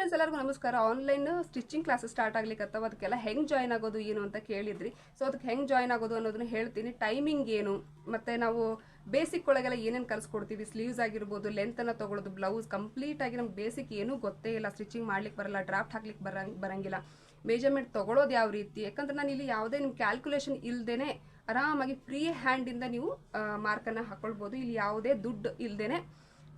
Friends ಎಲ್ಲರಿಗೂ ನಮಸ್ಕಾರ. Online stitching classes start ಆಗ್ಲಿಕ್ಕತ್ತವ ಅದಕ್ಕೆಲ್ಲ ಹೆಂಗೆ ಜಾಯ್ನ್ ಆಗೋದು, ಏನು ಅಂತ ಕೇಳಿದ್ರಿ. ಸೊ ಅದಕ್ಕೆ ಹೆಂಗೆ ಜಾಯ್ನ್ ಆಗೋದು ಅನ್ನೋದನ್ನ ಹೇಳ್ತೀನಿ. ಟೈಮಿಂಗ್ ಏನು? ಮತ್ತೆ ನಾವು ಬೇಸಿಕ್ ಒಳಗೆಲ್ಲ ಏನೇನು ಕಲಿಸ್ಕೊಡ್ತೀವಿ? ಸ್ಲೀವ್ಸ್ ಆಗಿರ್ಬೋದು ಲೆಂತನ್ನು ತಗೊಳ್ಳೋದು ಬ್ಲೌಸ್ ಕಂಪ್ಲೀಟ್ ಆಗಿ ನಮ್ಗೆ ಬೇಸಿಕ್ ಏನೂ ಗೊತ್ತೇ ಇಲ್ಲ. ಸ್ಟಿಚಿಂಗ್ ಮಾಡ್ಲಿಕ್ಕೆ ಬರಲ್ಲ ಡ್ರಾಫ್ಟ್ ಹಾಕ್ಲಿಕ್ಕೆ ಬರಂಗ್, ಬರಂಗಿಲ್ಲ. ಮೇಜರ್ಮೆಂಟ್ ತೊಗೊಳೋದು ಯಾವ ರೀತಿ? ಯಾಕಂದ್ರೆ ನಾನು ಇಲ್ಲಿ ಯಾವುದೇ ನಿಮ್ಮ ಕ್ಯಾಲ್ಕುಲೇಷನ್ ಇಲ್ದೇನೆ ಆರಾಮಾಗಿ ಫ್ರೀ ಹ್ಯಾಂಡಿಂದ ನೀವು ಮಾರ್ಕನ್ನು ಹಾಕ್ಕೊಳ್ಬೋದು ಇಲ್ಲಿ ಯಾವುದೇ ದುಡ್ಡು ಇಲ್ದೇನೆ.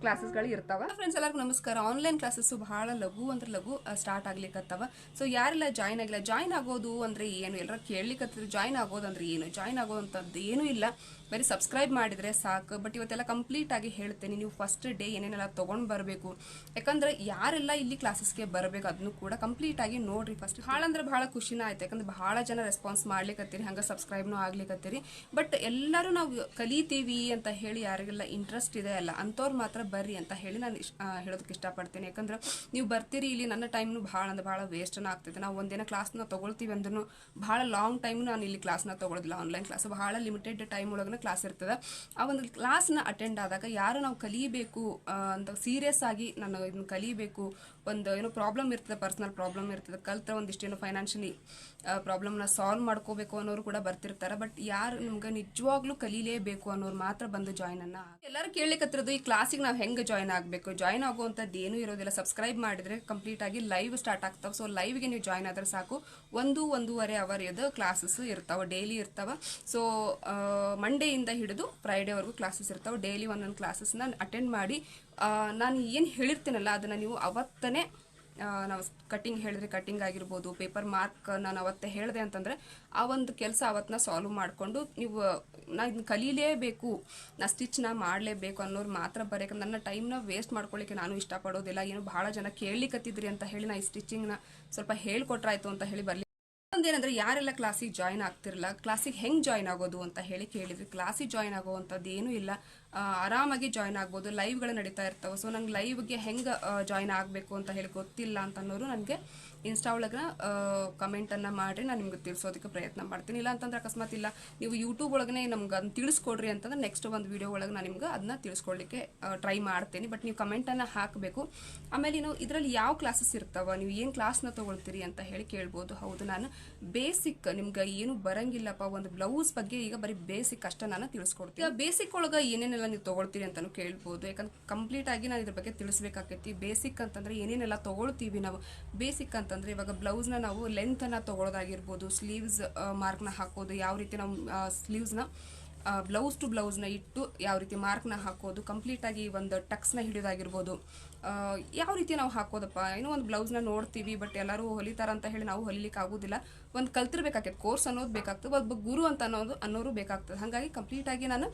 ಕ್ಲಾಸಸ್ಗಳು ಇರ್ತಾವ? ಫ್ರೆಂಡ್ಸ್ ಎಲ್ಲರಿಗೂ ನಮಸ್ಕಾರ. ಆನ್ಲೈನ್ ಕ್ಲಾಸಸ್ ಬಹಳ ಲಘು ಅಂದ್ರೆ ಲಘು ಸ್ಟಾರ್ಟ್ ಆಗ್ಲಿಕ್ಕತ್ತವ ಸೊ ಯಾರೆಲ್ಲ ಜಾಯ್ನ್ ಆಗಿಲ್ಲ ಜಾಯ್ನ್ ಆಗೋದು ಅಂದ್ರೆ ಏನು? ಎಲ್ಲರೂ ಕೇಳಲಿಕ್ಕತ್ತಿದ್ರು ಜಾಯ್ನ್ ಆಗೋದು ಅಂದ್ರೆ ಏನು? ಜಾಯ್ನ್ ಆಗೋದಂಥದ್ದು ಏನೂ ಇಲ್ಲ. ಬರೀ ಸಬ್ಸ್ಕ್ರೈಬ್ ಮಾಡಿದರೆ ಸಾಕು ಬಟ್ ಇವತ್ತೆಲ್ಲ ಕಂಪ್ಲೀಟ್ ಆಗಿ ಹೇಳ್ತೇನೆ. ನೀವು ಫಸ್ಟ್ ಡೇ ಏನೇನೆಲ್ಲ ತೊಗೊಂಡು ಬರಬೇಕು. ಯಾಕಂದ್ರೆ ಯಾರೆಲ್ಲ ಇಲ್ಲಿ ಕ್ಲಾಸಸ್ಗೆ ಬರಬೇಕು ಅದನ್ನು ಕೂಡ ಕಂಪ್ಲೀಟ್ ಆಗಿ ನೋಡ್ರಿ ಫಸ್ಟ್ ಭಾಳ ಅಂದ್ರೆ ಭಾಳ ಖುಷಿನ ಆಯ್ತು. ಯಾಕಂದ್ರೆ ಭಾಳ ಜನ ರೆಸ್ಪಾನ್ಸ್ ಮಾಡ್ಲಿಕ್ಕತ್ತೀರಿ ಹಂಗೆ ಸಬ್ಸ್ಕ್ರೈಬ್ನೂ ಆಗ್ಲಿಕ್ಕತ್ತೀರಿ ಬಟ್ ಎಲ್ಲರೂ ನಾವು ಕಲಿತೀವಿ ಅಂತ ಹೇಳಿ ಯಾರಿಗೆಲ್ಲ ಇಂಟ್ರೆಸ್ಟ್ ಇದೆ ಅಲ್ಲ, ಅಂಥವ್ರು ಮಾತ್ರ ಬರ್ರಿ ಅಂತ ಹೇಳಿ ನಾನು ಇಷ್ಟ ಹೇಳೋದಕ್ಕೆ ಇಷ್ಟಪಡ್ತೀನಿ. ಯಾಕಂದ್ರೆ ನೀವು ಬರ್ತೀರಿ ಇಲ್ಲಿ, ನನ್ನ ಟೈಮ್ನು ಭಾಳ ಅಂದ್ರೆ ಭಾಳ ವೇಸ್ಟನ್ನು ಆಗ್ತೈತೆ. ನಾವು ಒಂದಿನ ಕ್ಲಾಸ್ನ ತೊಗೊಳ್ತೀವಿ ಅಂದ್ರೂ ಭಾಳ ಲಾಂಗ್ ಟೈಮ್ ನಾನು ಇಲ್ಲಿ ಕ್ಲಾಸ್ನ ತೊಗೊಳೋದಿಲ್ಲ. ಆನ್ಲೈನ್ ಕ್ಲಾಸ್ ಭಾಳ ಲಿಮಿಟೆಡ್ ಟೈಮ್ ಒಳಗೆ ಕ್ಲಾಸ್ ಇರ್ತದೆ. ಆ ಒಂದು ಕ್ಲಾಸ್ನ ಅಟೆಂಡ್ ಆದಾಗ ಯಾರು ನಾವು ಕಲಿಬೇಕು ಅಂತ ಸೀರಿಯಸ್ ಆಗಿ ನಾನು ಇದನ್ನ ಕಲಿಬೇಕು, ಒಂದು ಏನೋ ಪ್ರಾಬ್ಲಮ್ ಇರ್ತದೆ ಪರ್ಸನಲ್ ಪ್ರಾಬ್ಲಮ್ ಇರ್ತದೆ, ಕಲ್ತ್ರೆ ಒಂದಿಷ್ಟು ಏನೋ ಫೈನಾನ್ಷಿಯಲಿ ಪ್ರಾಬ್ಲಮ್ನ ಸಾಲ್ವ್ ಮಾಡ್ಕೋಬೇಕು ಅನ್ನೋರು ಕೂಡ ಬರ್ತಿರ್ತಾರೆ. ಬಟ್ ಯಾರು ನಮ್ಗೆ ನಿಜವಾಗ್ಲೂ ಕಲೀಲೇಬೇಕು ಅನ್ನೋರು ಮಾತ್ರ ಬಂದು ಜಾಯ್ನ್ ಅನ್ನ ಎಲ್ಲರೂ ಕೇಳಲಿಕ್ಕತ್ತಿರೋದು ಈ ಕ್ಲಾಸಿಗೆ ನಾವು ಹೆಂಗೆ ಜಾಯ್ನ್ ಆಗಬೇಕು? ಜಾಯ್ನ್ ಆಗುವಂಥದ್ದು ಏನೂ ಇರೋದಿಲ್ಲ. ಸಬ್ಸ್ಕ್ರೈಬ್ ಮಾಡಿದ್ರೆ ಕಂಪ್ಲೀಟ್ ಆಗಿ ಲೈವ್ ಸ್ಟಾರ್ಟ್ ಆಗ್ತಾವೆ. ಸೊ ಲೈವ್ಗೆ ನೀವು ಜಾಯ್ನ್ ಆದ್ರೆ ಸಾಕು. ಒಂದು, ಒಂದೂವರೆ ಅವರ್ ಇದು ಕ್ಲಾಸಸ್ ಇರ್ತಾವೆ ಡೈಲಿ ಇರ್ತಾವೆ. ಸೊ ಮಂಡೆಯಿಂದ ಹಿಡಿದು ಫ್ರೈಡೇವರೆಗೂ ಕ್ಲಾಸಸ್ ಇರ್ತಾವೆ. ಡೈಲಿ ಒಂದೊಂದು ಕ್ಲಾಸಸ್ನ ಅಟೆಂಡ್ ಮಾಡಿ ನಾನು ಏನು ಹೇಳಿರ್ತೀನಲ್ಲ, ಅದನ್ನು ನೀವು ಅವತ್ತನೇ ನಾವು ಕಟ್ಟಿಂಗ್ ಹೇಳಿದ್ರೆ ಕಟ್ಟಿಂಗ್ ಆಗಿರ್ಬೋದು ಪೇಪರ್ ಮಾರ್ಕ್ ನಾನು ಅವತ್ತೇ ಹೇಳಿದೆ ಅಂತಂದರೆ, ಆ ಒಂದು ಕೆಲಸ ಅವತ್ತನ್ನ ಸಾಲ್ವ್ ಮಾಡಿಕೊಂಡು ನೀವು ನಾ ಇದನ್ನ ಕಲೀಲೇಬೇಕು, ನಾ ಸ್ಟಿಚ್ನ ಮಾಡಲೇಬೇಕು ಅನ್ನೋರು ಮಾತ್ರ ಬರೆಯಕ್ಕೆ ನನ್ನ ಟೈಮ್ನ ವೇಸ್ಟ್ ಮಾಡ್ಕೊಳ್ಳಿಕ್ಕೆ ನಾನು ಇಷ್ಟಪಡೋದಿಲ್ಲ. ಏನು ಭಾಳ ಜನ ಕೇಳಲಿಕ್ಕತ್ತಿದ್ರಿ ಅಂತ ಹೇಳಿ ನಾ ಈ ಸ್ಟಿಚಿಂಗ್ನ ಸ್ವಲ್ಪ ಹೇಳ್ಕೊಟ್ರಾಯ್ತು ಅಂತ ಹೇಳಿ ಬರಲಿ ಒಂದೇನಂದ್ರೆ ಯಾರೆಲ್ಲ ಕ್ಲಾಸಿಗೆ ಜಾಯ್ನ್ ಆಗ್ತಿರಲ್ಲ ಕ್ಲಾಸಿಗೆ ಹೆಂಗ್ ಜಾಯ್ನ್ ಆಗೋದು ಅಂತ ಹೇಳಿ ಕೇಳಿದ್ವಿ. ಕ್ಲಾಸಿಗೆ ಜಾಯ್ನ್ ಆಗುವಂಥದ್ದು ಏನೂ ಇಲ್ಲ. ಆರಾಮಾಗಿ ಜಾಯ್ನ್ ಆಗ್ಬೋದು ಲೈವ್ಗಳು ನಡೀತಾ ಇರ್ತವೆ. ಸೊ ನಂಗೆ ಲೈವ್ಗೆ ಹೆಂಗೆ ಜಾಯ್ನ್ ಆಗಬೇಕು ಅಂತ ಹೇಳಿ ಗೊತ್ತಿಲ್ಲ ಅಂತ ಅನ್ನೋರು ನನಗೆ ಇನ್ಸ್ಟಾ ಒಳಗೆ ಕಮೆಂಟನ್ನು ಮಾಡಿ ನಾನು ನಿಮ್ಗೆ ತಿಳಿಸೋದಕ್ಕೆ ಪ್ರಯತ್ನ ಮಾಡ್ತೀನಿ. ಇಲ್ಲ ಅಂತಂದ್ರೆ ಅಕಸ್ಮಾತ್ ಇಲ್ಲ. ನೀವು ಯೂಟ್ಯೂಬ್ ಒಳಗೆ ನಮ್ಗೆ ಅದನ್ನ ತಿಳಿಸ್ಕೊಡ್ರಿ ಅಂತಂದ್ರೆ ನೆಕ್ಸ್ಟ್ ಒಂದು ವಿಡಿಯೋ ಒಳಗೆ ನಾನು ನಿಮ್ಗೆ ಅದನ್ನ ತಿಳಿಸ್ಕೊಡ್ಲಿಕ್ಕೆ ಟ್ರೈ ಮಾಡ್ತೀನಿ. ಬಟ್ ನೀವು ಕಮೆಂಟನ್ನು ಹಾಕಬೇಕು. ಆಮೇಲೆ ನೀವು ಇದರಲ್ಲಿ ಯಾವ ಕ್ಲಾಸಸ್ ಇರ್ತಾವ? ನೀವು ಏನು ಕ್ಲಾಸ್ನ ತೊಗೊಳ್ತೀರಿ ಅಂತ ಹೇಳಿ ಕೇಳ್ಬೋದು. ಹೌದು, ನಾನು ಬೇಸಿಕ್ ನಿಮ್ಗೆ ಏನು ಬರಂಗಿಲ್ಲಪ್ಪ, ಒಂದು ಬ್ಲೌಸ್ ಬಗ್ಗೆ ಈಗ ಬರೀ ಬೇಸಿಕ್ ಅಷ್ಟೇ ನಾನು ತಿಳಿಸ್ಕೊಡ್ತೀನಿ. ಬೇಸಿಕ್ ಒಳಗೆ ಏನೇನೆಲ್ಲ ನೀವು ತೊಗೊಳ್ತೀರಿ ಅಂತಾನು ಕೇಳ್ಬೋದು. ಯಾಕಂದ್ರೆ ಕಂಪ್ಲೀಟ್ ಆಗಿ ನಾನು ಇದ್ರ ಬಗ್ಗೆ ತಿಳಿಸ್ಬೇಕಾಕೈತಿ. ಬೇಸಿಕ್ ಅಂತಂದ್ರೆ ಏನೇನೆಲ್ಲ ತೊಗೊಳ್ತೀವಿ ನಾವು? ಬೇಸಿಕ್ ಅಂತಂದ್ರೆ ಇವಾಗ ಬ್ಲೌಸ್ನ ನಾವು ಲೆಂತನ್ನು ತೊಗೊಳೋದಾಗಿರ್ಬೋದು ಸ್ಲೀವ್ಸ್ ಮಾರ್ಕ್ನ ಹಾಕೋದು, ಯಾವ ರೀತಿ ನಾವು ಸ್ಲೀವ್ಸ್ನ ಬ್ಲೌಸ್ ಟು ಬ್ಲೌಸ್ನ ಇಟ್ಟು ಯಾವ ರೀತಿ ಮಾರ್ಕ್ನ ಹಾಕೋದು ಕಂಪ್ಲೀಟ್ ಆಗಿ ಒಂದು ಟಕ್ಸ್ನ ಹಿಡಿಯೋದಾಗಿರ್ಬೋದು. ಯಾವ ರೀತಿ ನಾವು ಹಾಕೋದಪ್ಪ? ಏನೋ ಒಂದು ಬ್ಲೌಸ್ನ ನೋಡ್ತೀವಿ ಬಟ್ ಎಲ್ಲರೂ ಹೊಲಿತಾರ ಅಂತ ಹೇಳಿ ನಾವು ಹೊಲಿಲಿಕ್ಕೆ ಆಗೋದಿಲ್ಲ. ಒಂದು ಕಲ್ತಿರ್ಬೇಕಾಗ್ತದೆ ಕೋರ್ಸ್ ಅನ್ನೋದು ಬೇಕಾಗ್ತದೆ, ಒಬ್ಬ ಗುರು ಅಂತ ಅನ್ನೋದು, ಅನ್ನೋರು ಬೇಕಾಗ್ತದೆ. ಹಾಗಾಗಿ ಕಂಪ್ಲೀಟ್ ಆಗಿ ನಾನು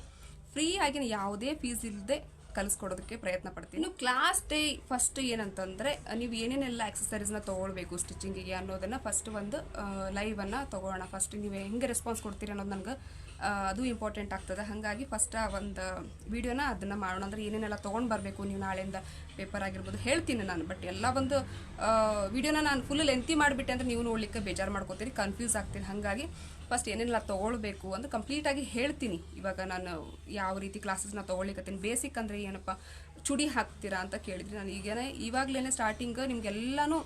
ಫ್ರೀ ಆಗಿ ಯಾವುದೇ ಫೀಸ್ ಇಲ್ಲದೆ ಕಲಿಸ್ಕೊಡೋದಕ್ಕೆ ಪ್ರಯತ್ನ ಪಡ್ತೀನಿ. ಇನ್ನು ಕ್ಲಾಸ್ ಡೇ ಫಸ್ಟ್ ಏನಂತಂದ್ರೆ ನೀವು ಏನೇನೆಲ್ಲ ಎಕ್ಸಸೈಸ್ನ ತೊಗೊಳ್ಬೇಕು ಸ್ಟಿಚಿಂಗಿಗೆ ಅನ್ನೋದನ್ನು ಫಸ್ಟ್ ಒಂದು ಲೈವನ್ನು ತೊಗೊಳ್ಳೋಣ. ಫಸ್ಟ್ ನೀವು ಹೆಂಗೆ ರೆಸ್ಪಾನ್ಸ್ ಕೊಡ್ತೀರಿ ಅನ್ನೋದು ನನಗೆ ಅದು ಇಂಪಾರ್ಟೆಂಟ್ ಆಗ್ತದೆ. ಹಾಗಾಗಿ ಫಸ್ಟ್ ಒಂದು ವೀಡಿಯೋನ ಅದನ್ನು ಮಾಡೋಣ. ಅಂದ್ರೆ ಏನೇನೆಲ್ಲ ತೊಗೊಂಡು ಬರಬೇಕು, ನೀವು ನಾಳೆಯಿಂದ ಪೇಪರ್ ಆಗಿರ್ಬೋದು ಹೇಳ್ತೀನಿ ನಾನು. ಬಟ್ ಎಲ್ಲ ಒಂದು ವೀಡಿಯೋನ ನಾನು ಫುಲ್ ಲೆಂತಿ ಮಾಡಿಬಿಟ್ಟೆ ಅಂದ್ರೆ ನೀವು ನೋಡಲಿಕ್ಕೆ ಬೇಜಾರು ಮಾಡ್ಕೋತೀರಿ ಕನ್ಫ್ಯೂಸ್ ಆಗ್ತೀರಿ ಹಾಗಾಗಿ ಫಸ್ಟ್ ಏನೇನೆಲ್ಲ ತೊಗೊಳ್ಬೇಕು ಅಂತ ಕಂಪ್ಲೀಟಾಗಿ ಹೇಳ್ತೀನಿ. ಇವಾಗ ನಾನು ಯಾವ ರೀತಿ ಕ್ಲಾಸಸ್ನ ತೊಗೊಳ್ಲಿಕ್ಕತ್ತೀನಿ ಬೇಸಿಕ್ ಅಂದರೆ ಏನಪ್ಪ? ಚುಡಿ ಹಾಕ್ತೀರಾ ಅಂತ ಕೇಳಿದ್ರಿ ನಾನು. ಈಗೇನೆ ಇವಾಗಲೇ ಸ್ಟಾರ್ಟಿಂಗ್ ನಿಮ್ಗೆಲ್ಲನೂ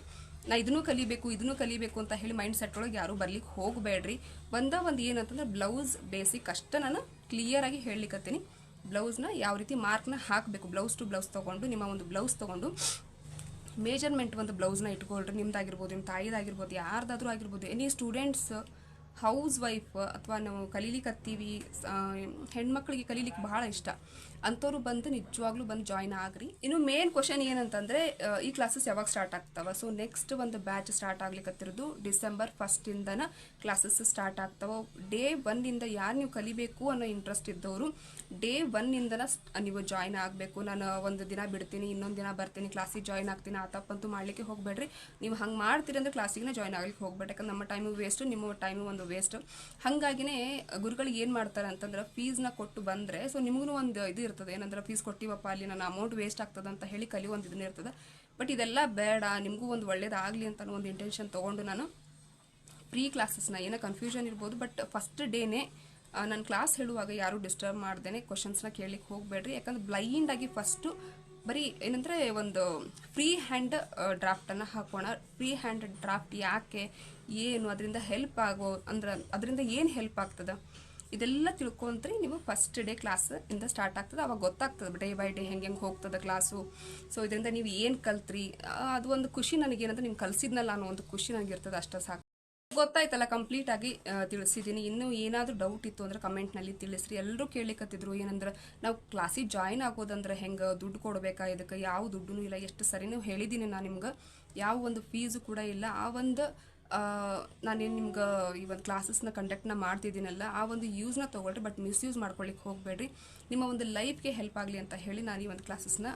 ನಾ ಇದನ್ನು ಕಲಿಬೇಕು ಇದನ್ನು ಕಲಿಬೇಕು ಅಂತ ಹೇಳಿ ಮೈಂಡ್ ಸೆಟ್ ಒಳಗೆ ಯಾರೂ ಬರ್ಲಿಕ್ಕೆ ಹೋಗಬೇಡ್ರಿ. ಒಂದ ಒಂದು ಏನಂತಂದ್ರೆ ಬ್ಲೌಸ್ ಬೇಸಿಕ್ ಅಷ್ಟೇ ನಾನು ಕ್ಲಿಯರಾಗಿ ಹೇಳಲಿಕ್ಕತ್ತೀನಿ ಬ್ಲೌಸ್ನ ಯಾವ ರೀತಿ ಮಾರ್ಕ್ನ ಹಾಕಬೇಕು? ಬ್ಲೌಸ್ ಟು ಬ್ಲೌಸ್ ತೊಗೊಂಡು, ನಿಮ್ಮ ಒಂದು ಬ್ಲೌಸ್ ತೊಗೊಂಡು ಮೇಜರ್ಮೆಂಟ್ ಒಂದು ಬ್ಲೌಸ್ನ ಇಟ್ಕೊಳ್ರಿ. ನಿಮ್ದಾಗಿರ್ಬೋದು, ನಿಮ್ಮ ತಾಯಿದಾಗಿರ್ಬೋದು, ಯಾರ್ದಾದ್ರೂ ಆಗಿರ್ಬೋದು ಎನಿ ಸ್ಟೂಡೆಂಟ್ಸ್ ಹೌಸ್ ವೈಫ್ ಅಥವಾ ನಾವು ಕಲೀಲಿಕ್ಕೆ ಹತ್ತೀವಿ ಹೆಣ್ಮಕ್ಳಿಗೆ ಕಲೀಲಿಕ್ಕೆ ಬಹಳ ಇಷ್ಟ. ಅಂಥವ್ರು ಬಂದು ನಿಜವಾಗ್ಲೂ ಬಂದು ಜಾಯ್ನ್ ಆಗ್ರಿ. ಇನ್ನು ಮೇನ್ ಕ್ವಶನ್ ಏನಂತಂದ್ರೆ ಈ ಕ್ಲಾಸಸ್ ಯಾವಾಗ ಸ್ಟಾರ್ಟ್ ಆಗ್ತಾವ? ಸೊ ನೆಕ್ಸ್ಟ್ ಒಂದು ಬ್ಯಾಚ್ ಸ್ಟಾರ್ಟ್ ಆಗ್ಲಿಕ್ಕತ್ತಿರೋದು ಡಿಸೆಂಬರ್ ಫಸ್ಟಿಂದನ ಕ್ಲಾಸಸ್ ಸ್ಟಾರ್ಟ್ ಆಗ್ತಾವ ಡೇ ಒನ್ನಿಂದ ಯಾರು ನೀವು ಕಲಿಬೇಕು ಅನ್ನೋ ಇಂಟ್ರೆಸ್ಟ್ ಇದ್ದವರು ಡೇ ಒನ್ನಿಂದನ ನೀವು ಜಾಯ್ನ್ ಆಗಬೇಕು. ನಾನು ಒಂದು ದಿನ ಬಿಡ್ತೀನಿ, ಇನ್ನೊಂದು ದಿನ ಬರ್ತೀನಿ ಕ್ಲಾಸಿಗೆ ಜಾಯ್ನ್ ಆಗ್ತೀನಿ, ಆ ತಪ್ಪಂತೂ ಮಾಡಲಿಕ್ಕೆ ಹೋಗಬೇಡ್ರಿ. ನೀವು ಹಂಗೆ ಮಾಡ್ತೀರಿ ಅಂದರೆ ಕ್ಲಾಸಿಗೆ ಜಾಯ್ನ್ ಆಗ್ಲಿಕ್ಕೆ ಹೋಗ್ಬೇಡಿ ಯಾಕಂದ್ರೆ ನಮ್ಮ ಟೈಮು ವೇಸ್ಟು ನಿಮ್ಮ ಟೈಮು ಒಂದು ವೇಸ್ಟ್ ಹಾಗಾಗಿನೇ ಗುರುಗಳಿಗೆ ಏನು ಮಾಡ್ತಾರೆ ಅಂತಂದ್ರೆ ಫೀಸ್ನ ಕೊಟ್ಟು ಬಂದರೆ ಸೊ ನಿಮಗೂ ಒಂದು ಇದು ಇರ್ತದೆ. ಏನಂದ್ರೆ ಫೀಸ್ ಕೊಟ್ಟಿವಪ್ಪ, ಅಲ್ಲಿ ನನ್ನ ಅಮೌಂಟ್ ವೇಸ್ಟ್ ಆಗ್ತದೆ ಅಂತ ಹೇಳಿ ಕಲಿಯೋ ಒಂದು ಇದನ್ನ ಇರ್ತದೆ. ಬಟ್ ಇದೆಲ್ಲ ಬೇಡ, ನಿಮಗೂ ಒಂದು ಒಳ್ಳೇದಾಗಲಿ ಅಂತ ಒಂದು ಇಂಟೆನ್ಷನ್ ತೊಗೊಂಡು ನಾನು ಪ್ರೀ ಕ್ಲಾಸಸ್ನ ಏನೋ ಕನ್ಫ್ಯೂಷನ್ ಇರ್ಬೋದು ಬಟ್ ಫಸ್ಟ್ ಡೇನೇ ನಾನು ಕ್ಲಾಸ್ ಹೇಳುವಾಗ ಯಾರು ಡಿಸ್ಟರ್ಬ್ ಮಾಡ್ದೇನೆ ಕ್ವಶನ್ಸ್ನ ಕೇಳಲಿಕ್ಕೆ ಹೋಗಬೇಡ್ರಿ. ಯಾಕಂದ್ರೆ ಬ್ಲೈಂಡ್ ಆಗಿ ಫಸ್ಟು ಬರೀ ಏನಂದರೆ ಒಂದು ಫ್ರೀ ಹ್ಯಾಂಡ್ ಡ್ರಾಫ್ಟನ್ನು ಹಾಕೋಣ. ಫ್ರೀ ಹ್ಯಾಂಡ್ ಡ್ರಾಫ್ಟ್ ಯಾಕೆ, ಏನು, ಅದರಿಂದ ಹೆಲ್ಪ್ ಆಗೋ, ಅಂದ್ರೆ ಅದರಿಂದ ಏನು ಹೆಲ್ಪ್ ಆಗ್ತದೆ? ಇದೆಲ್ಲ ತಿಳ್ಕೊಂತ್ರಿ ನೀವು ಫಸ್ಟ್ ಡೇ ಕ್ಲಾಸ್ ಇಂದ ಸ್ಟಾರ್ಟ್ ಆಗ್ತದೆ. ಅವಾಗ ಗೊತ್ತಾಗ್ತದೆ ಡೇ ಬೈ ಡೇ ಹೆಂಗೆ ಹೆಂಗೆ ಹೋಗ್ತದೆ ಕ್ಲಾಸು ಸೊ ಇದರಿಂದ ನೀವು ಏನು ಕಲ್ತ್ರಿ? ಅದು ಒಂದು ಖುಷಿ ನನಗೇನಂದ್ರೆ ನಿಮ್ಗೆ ಕಲಿಸಿದ್ನಲ್ಲ ಅನ್ನೋ ಒಂದು ಖುಷಿ ನನಗಿರ್ತದೆ ಅಷ್ಟೇ ಸಾಕು. ಗೊತ್ತಾಯ್ತಲ್ಲ ಕಂಪ್ಲೀಟ್ ಆಗಿ ತಿಳಿಸಿದ್ದೀನಿ ಇನ್ನೂ ಏನಾದರೂ ಡೌಟ್ ಇತ್ತು ಅಂದ್ರೆ ಕಮೆಂಟ್ನಲ್ಲಿ ತಿಳಿಸ್ರಿ. ಎಲ್ಲರೂ ಕೇಳಿಕತ್ತಿದ್ರು, ಏನಂದ್ರೆ ನಾವು ಕ್ಲಾಸಿಗೆ ಜಾಯಿನ್ ಆಗೋದಂದ್ರೆ ಹೆಂಗೆ, ದುಡ್ಡು ಕೊಡಬೇಕಾ, ಇದಕ್ಕೆ ಯಾವ ದುಡ್ಡು ಇಲ್ಲ. ಎಷ್ಟು ಸರಿನೂ ಹೇಳಿದ್ದೀನಿ ನಾನು ನಿಮ್ಗೆ. ಯಾವ ಒಂದು ಫೀಸು ಕೂಡ ಇಲ್ಲ. ಆ ಒಂದು ನಾನೇನು ನಿಮ್ಗೆ ಈ ಒಂದು ಕ್ಲಾಸಸ್ನ ಕಂಡಕ್ಟ್ನ ಮಾಡ್ತಿದ್ದೀನಲ್ಲ, ಆ ಒಂದು ಯೂಸ್ನ ತೊಗೊಳ್ರಿ ಬಟ್ ಮಿಸ್ಯೂಸ್ ಮಾಡ್ಕೊಳ್ಳಿಕ್ಕೆ ಹೋಗಬೇಡ್ರಿ. ನಿಮ್ಮ ಒಂದು ಲೈಫ್ಗೆ ಹೆಲ್ಪ್ ಆಗಲಿ ಅಂತ ಹೇಳಿ ನಾನು ಈ ಒಂದು ಕ್ಲಾಸಸ್ನ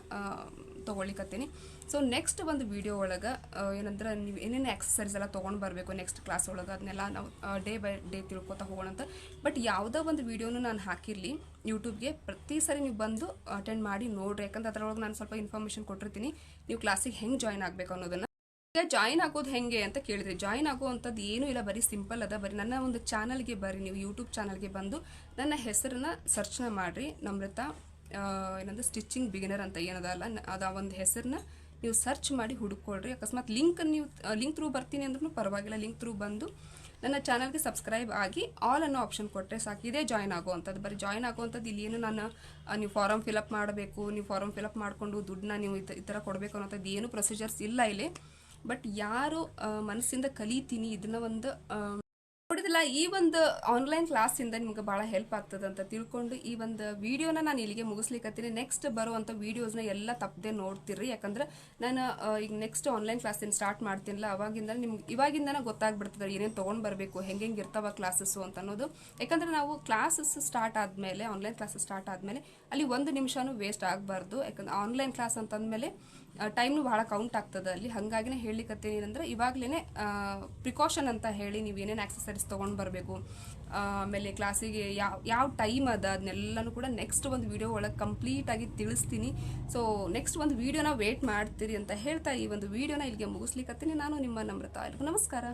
ತೊಗೊಳ್ಳಿಕತ್ತೀನಿ. ಸೊ ನೆಕ್ಸ್ಟ್ ಒಂದು ವಿಡಿಯೋ ಒಳಗೆ ಏನಂದ್ರೆ ನೀವು ಏನೇನು ಎಕ್ಸಸೈಸ್ ಎಲ್ಲ ತೊಗೊಂಡು ಬರಬೇಕು ನೆಕ್ಸ್ಟ್ ಕ್ಲಾಸ್ ಒಳಗೆ ಅದನ್ನೆಲ್ಲ ನಾವು ಡೇ ಬೈ ಡೇ ತಿಳ್ಕೊತಾ ಹೋಗೋಣ ಅಂತ. ಬಟ್ ಯಾವುದೋ ಒಂದು ವೀಡಿಯೋನು ನಾನು ಹಾಕಿರಲಿ ಯೂಟ್ಯೂಬ್ಗೆ ಪ್ರತಿ ಸರಿ ನೀವು ಬಂದು ಅಟೆಂಡ್ ಮಾಡಿ ನೋಡ್ರಿ. ಯಾಕಂದ್ರೆ ಅದರೊಳಗೆ ನಾನು ಸ್ವಲ್ಪ ಇನ್ಫಾರ್ಮೇಷನ್ ಕೊಟ್ಟಿರ್ತೀನಿ. ನೀವು ಕ್ಲಾಸಿಗೆ ಹೆಂಗೆ ಜಾಯ್ನ್ ಆಗಬೇಕು ಅನ್ನೋದನ್ನು. ಈಗ ಜಾಯಿನ್ ಆಗೋದು ಹೆಂಗೆ ಅಂತ ಕೇಳಿದ್ರಿ. ಜಾಯಿನ್ ಆಗುವಂಥದ್ದು ಏನೂ ಇಲ್ಲ, ಬರೀ ಸಿಂಪಲ್ ಅದ. ಬರೀ ನನ್ನ ಒಂದು ಚಾನಲ್ಗೆ ಬರ್ರಿ, ನೀವು ಯೂಟ್ಯೂಬ್ ಚಾನಲ್ಗೆ ಬಂದು ನನ್ನ ಹೆಸರನ್ನ ಸರ್ಚ್ನ ಮಾಡಿರಿ. ನಮ್ರತಾ ಏನಂದ್ರೆ ಸ್ಟಿಚಿಂಗ್ ಬಿಗಿನರ್ ಅಂತ ಏನದಲ್ಲ ಅದ ಒಂದು ಹೆಸರನ್ನ ನೀವು ಸರ್ಚ್ ಮಾಡಿ ಹುಡುಕೊಳ್ರಿ. ಅಕಸ್ಮಾತ್ ಲಿಂಕ್ ನೀವು ಲಿಂಕ್ ಥ್ರೂ ಬರ್ತೀನಿ ಅಂದ್ರೂ ಪರವಾಗಿಲ್ಲ ಲಿಂಕ್ ಥ್ರೂ ಬಂದು ನನ್ನ ಚಾನಲ್ಗೆ ಸಬ್ಸ್ಕ್ರೈಬ್ ಆಗಿ ಆಲ್ ಅನ್ನೋ ಆಪ್ಷನ್ ಕೊಟ್ಟರೆ ಸಾಕು. ಇದೇ ಜಾಯ್ನ್ ಆಗುವಂಥದ್ದು. ಬರೀ ಜಾಯ್ನ್ ಆಗುವಂಥದ್ದು ಇಲ್ಲಿ ಏನು ನಾನು ನೀವು ಫಾರಮ್ ಫಿಲಪ್ ಮಾಡಬೇಕು, ನೀವು ಫಾರಮ್ ಫಿಲಪ್ ಮಾಡಿಕೊಂಡು ದುಡ್ಡನ್ನ ನೀವು ಈ ಥರ ಕೊಡಬೇಕು ಅನ್ನೋಂಥದ್ದು ಏನು ಪ್ರೊಸೀಜರ್ಸ್ ಇಲ್ಲ ಇಲ್ಲಿ. ಬಟ್ ಯಾರು ಮನಸ್ಸಿಂದ ಕಲಿತೀನಿ, ಇದನ್ನ ಒಂದು ನೋಡಿದಿಲ್ಲ ಈ ಒಂದು ಆನ್ಲೈನ್ ಕ್ಲಾಸಿಂದ ನಿಮ್ಗೆ ಭಾಳ ಹೆಲ್ಪ್ ಆಗ್ತದೆ ಅಂತ ತಿಳ್ಕೊಂಡು ಈ ಒಂದು ವಿಡಿಯೋನ ನಾನು ಇಲ್ಲಿಗೆ ಮುಗಿಸ್ಲಿಕ್ಕತ್ತೀನಿ ನೆಕ್ಸ್ಟ್ ಬರುವಂಥ ವೀಡಿಯೋಸ್ನ ಎಲ್ಲ ತಪ್ಪದೆ ನೋಡ್ತಿರ್ರಿ. ಯಾಕಂದ್ರೆ ನಾನು ಈಗ ನೆಕ್ಸ್ಟ್ ಆನ್ಲೈನ್ ಕ್ಲಾಸಿನ ಸ್ಟಾರ್ಟ್ ಮಾಡ್ತೀನಿಲ್ಲ, ಅವಾಗಿಂದ ನಿಮ್ಗೆ ಇವಾಗಿಂದನೇ ಗೊತ್ತಾಗ್ಬಿಡ್ತದೆ ಏನೇನು ತೊಗೊಂಡು ಬರಬೇಕು, ಹೆಂಗೆ ಹೆಂಗೆ ಇರ್ತಾವ ಕ್ಲಾಸಸ್ಸು ಅಂತ ಅನ್ನೋದು ಯಾಕಂದ್ರೆ ನಾವು ಕ್ಲಾಸಸ್ ಸ್ಟಾರ್ಟ್ ಆದಮೇಲೆ ಆನ್ಲೈನ್ ಕ್ಲಾಸಸ್ ಸ್ಟಾರ್ಟ್ ಆದಮೇಲೆ ಅಲ್ಲಿ ಒಂದು ನಿಮಿಷನೂ ವೇಸ್ಟ್ ಆಗಬಾರ್ದು. ಯಾಕಂದ್ರೆ ಆನ್ಲೈನ್ ಕ್ಲಾಸ್ ಅಂತಂದಮೇಲೆ ಟೈಮ್ನು ಭಾಳ ಕೌಂಟ್ ಆಗ್ತದೆ ಅಲ್ಲಿ. ಹಾಗಾಗಿನೇ ಹೇಳಲಿಕ್ಕತ್ತೇನೆ ಏನಂದ್ರೆ ಇವಾಗಲೇ ಪ್ರಿಕಾಷನ್ ಅಂತ ಹೇಳಿ ನೀವು ಏನೇನು ಆಕ್ಸಸರೀಸ್ ತೊಗೊಂಡು ಬರಬೇಕು. ಆಮೇಲೆ ಕ್ಲಾಸಿಗೆ ಯಾವ ಯಾವ ಟೈಮ್ ಅದ ಅದನ್ನೆಲ್ಲನೂ ಕೂಡ ನೆಕ್ಸ್ಟ್ ಒಂದು ವೀಡಿಯೋ ಒಳಗೆ ಕಂಪ್ಲೀಟಾಗಿ ತಿಳಿಸ್ತೀನಿ. ಸೊ ನೆಕ್ಸ್ಟ್ ಒಂದು ವಿಡಿಯೋನ ವೇಟ್ ಮಾಡ್ತೀರಿ ಅಂತ ಹೇಳ್ತಾ ಈ ಒಂದು ವೀಡಿಯೋನ ಇಲ್ಲಿಗೆ ಮುಗಿಸ್ಲಿಕ್ಕತ್ತೀನಿ ನಾನು ನಿಮ್ಮ ನಮ್ರತಾ. ನಮಸ್ಕಾರ.